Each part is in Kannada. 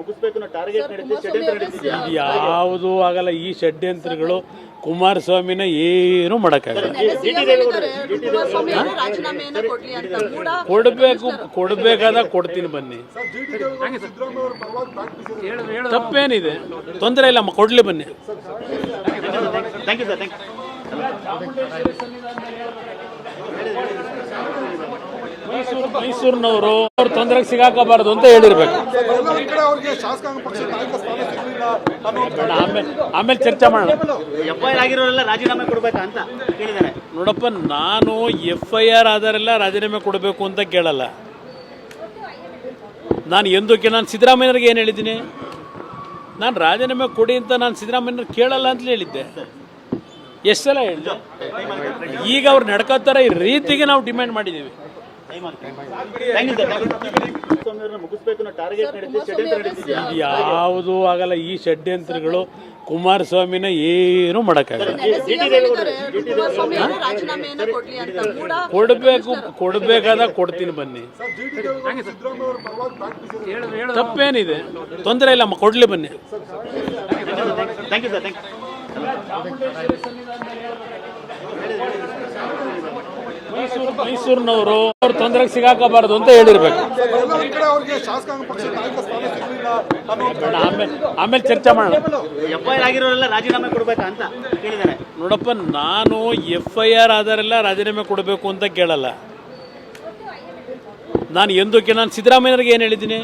ಮುಗಿಸ್ಬೇಕು ಯಾವುದು ಆಗಲ್ಲ ಈ ಷಡ್ಯಂತ್ರಗಳು ಕುಮಾರಸ್ವಾಮಿನ ಏನು ಮಾಡೋಕ್ಕಾಗಲ್ಲ. ಕುಮಾರಸ್ವಾಮಿ ಅವರು ರಾಜೀನಾಮೆಯನ್ನ ಕೊಡ್ಲಿ ಅಂತ. ಕೂಡ ಕೊಡಬೇಕು ಕೊಡಬೇಕಾದಾಗ ಕೊಡ್ತೀನಿ ಬನ್ನಿ. ತಪ್ಪೇನಿದೆ. ತೊಂದರೆ ಇಲ್ಲ ಕೊಡ್ಲಿ ಬನ್ನಿ thank you sir thank Mysuru ಮೈಸೂರಿನವರು ಅವ್ರ ತೊಂದರೆ ಸಿಗಾಕಬಾರದು ಅಂತ ಹೇಳಿರ್ಬೇಕು. ಆಮೇಲೆ ಆಮೇಲೆ ಚರ್ಚೆ ಮಾಡೋಣ. ಎಫ್ ಐ ಆರ್ ಆಗಿರೋರೆಲ್ಲ ರಾಜೀನಾಮೆ ಕೊಡ್ಬೇಕಾ ಅಂತ ಕೇಳಿದ್ದಾರೆ. ನೋಡಪ್ಪ ನಾನು ಎಫ್ ಐ ಆರ್ ಆದರೆಲ್ಲ ರಾಜೀನಾಮೆ ಕೊಡಬೇಕು ಅಂತ ಕೇಳಲ್ಲ. ನಾನು ಎಂದಕ್ಕೆ ನಾನು ಸಿದ್ದರಾಮಯ್ಯನವ್ರಿಗೆ ಏನು ಹೇಳಿದ್ದೀನಿ? ನಾನು ರಾಜೀನಾಮೆ ಕೊಡಿ ಅಂತ ನಾನು ಸಿದ್ದರಾಮಯ್ಯನ ಕೇಳಲ್ಲ ಅಂತ ಹೇಳಿದ್ದೆ. ಎಷ್ಟೆಲ್ಲ ಸಲ ಹೇಳಿದೆ? ಈಗ ಅವ್ರು ನಡ್ಕೋತಾರೆ ಈ ರೀತಿಗೆ ನಾವು ಡಿಮ್ಯಾಂಡ್ ಮಾಡಿದ್ದೀವಿ. ಯು ಯಾವುದು ಆಗಲ್ಲ ಈ ಷಡ್ಯಂತ್ರಗಳು ಕುಮಾರಸ್ವಾಮಿನ ಏನು ಮಾಡೋಕ್ಕಾಗಲ್ಲ. ಹೇಳಿದ್ದಾರೆ ಕುಮಾರಸ್ವಾಮಿ ಅವರು ರಾಜೀನಾಮೆಯನ್ನ ಕೊಡ್ಲಿ ಅಂತ ಕೂಡ ಕೊಡಬೇಕು ಕೊಡಬೇಕಾದಾಗ ಕೊಡ್ತೀನಿ ಬನ್ನಿ. ತಪ್ಪೇನಿದೆ. ತೊಂದರೆ ಇಲ್ಲ ಕೊಡ್ಲಿ ಬನ್ನಿ. Thank you sir thank Mysuru ಮೈಸೂರಿನವರು ಅವ್ರ ತೊಂದರೆಗೆ ಸಿಗಾಕಬಾರದು ಅಂತ ಹೇಳಿರ್ಬೇಕು. ಆಮೇಲೆ ಆಮೇಲೆ ಚರ್ಚೆ ಮಾಡೋಣ. ಎಫ್ ಐ ಆರ್ ಆಗಿರೋರೆಲ್ಲ ರಾಜೀನಾಮೆ ಕೊಡ್ಬೇಕಾ ಅಂತ ಕೇಳಿದ್ದಾರೆ. ನೋಡಪ್ಪ ನಾನು ಎಫ್ ಐ ಆರ್ ಆದರೆಲ್ಲ ರಾಜೀನಾಮೆ ಕೊಡಬೇಕು ಅಂತ ಕೇಳಲ್ಲ. ನಾನು ಎಂದಕ್ಕೆ ನಾನು ಸಿದ್ದರಾಮಯ್ಯನವ್ರಿಗೆ ಏನು ಹೇಳಿದ್ದೀನಿ?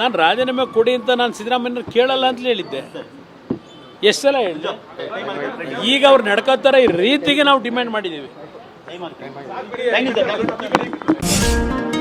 ನಾನು ರಾಜೀನಾಮೆ ಕೊಡಿ ಅಂತ ನಾನು ಸಿದ್ದರಾಮಯ್ಯನ ಕೇಳಲ್ಲ ಅಂತ ಹೇಳಿದ್ದೆ. ಎಷ್ಟೆಲ್ಲ ಸಲ ಹೇಳಿದೆ? ಈಗ ಅವ್ರು ನಡ್ಕೋತಾರೆ ಈ ರೀತಿಗೆ ನಾವು ಡಿಮ್ಯಾಂಡ್ ಮಾಡಿದ್ದೀವಿ. Thank you sir